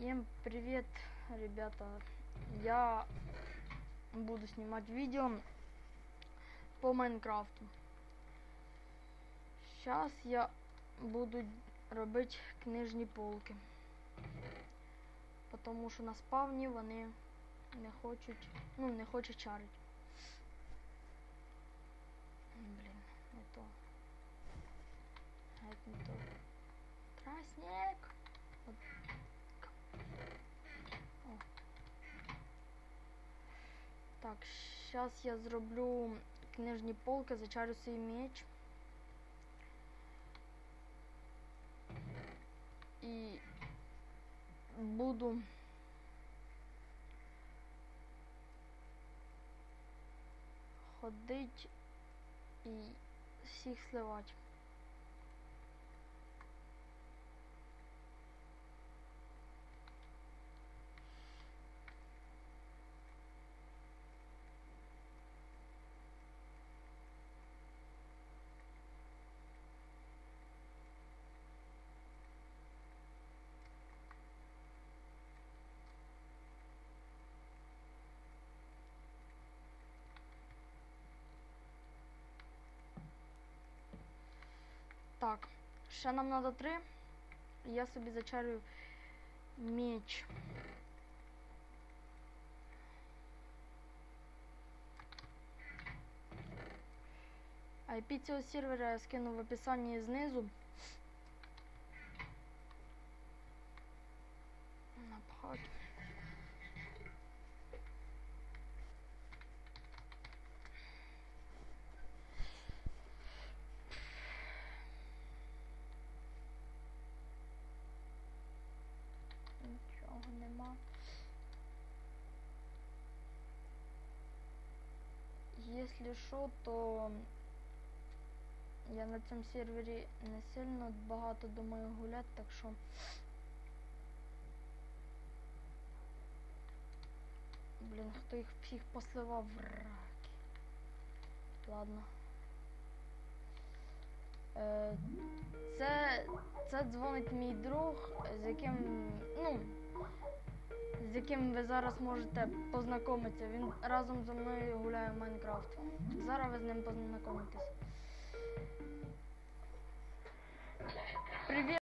Всем привет, ребята! Я буду снимать видео по Майнкрафту. Сейчас я буду робити книжні полки. Тому що на спавні вони не хочуть, ну, не хочуть чарити. Блін, не то. Геть не то. Трасник! Так, зараз я зроблю книжні полки, зачарю свій меч. І буду ходить і всіх сливати. Так, ще нам треба три. Я собі зачарю меч. IP цього сервера я скину в описанні знизу. Напхати. Якщо що, то я на цьому сервері не сильно багато думаю гуляти, так що Блін, хто їх всіх посливав в раки. Ладно. Е, це, це дзвонить мій друг, з яким, ну, з яким ви зараз можете познайомитися. Він разом зі мною гуляє в Майнкрафт. Зараз ви з ним познайомитесь. Привіт!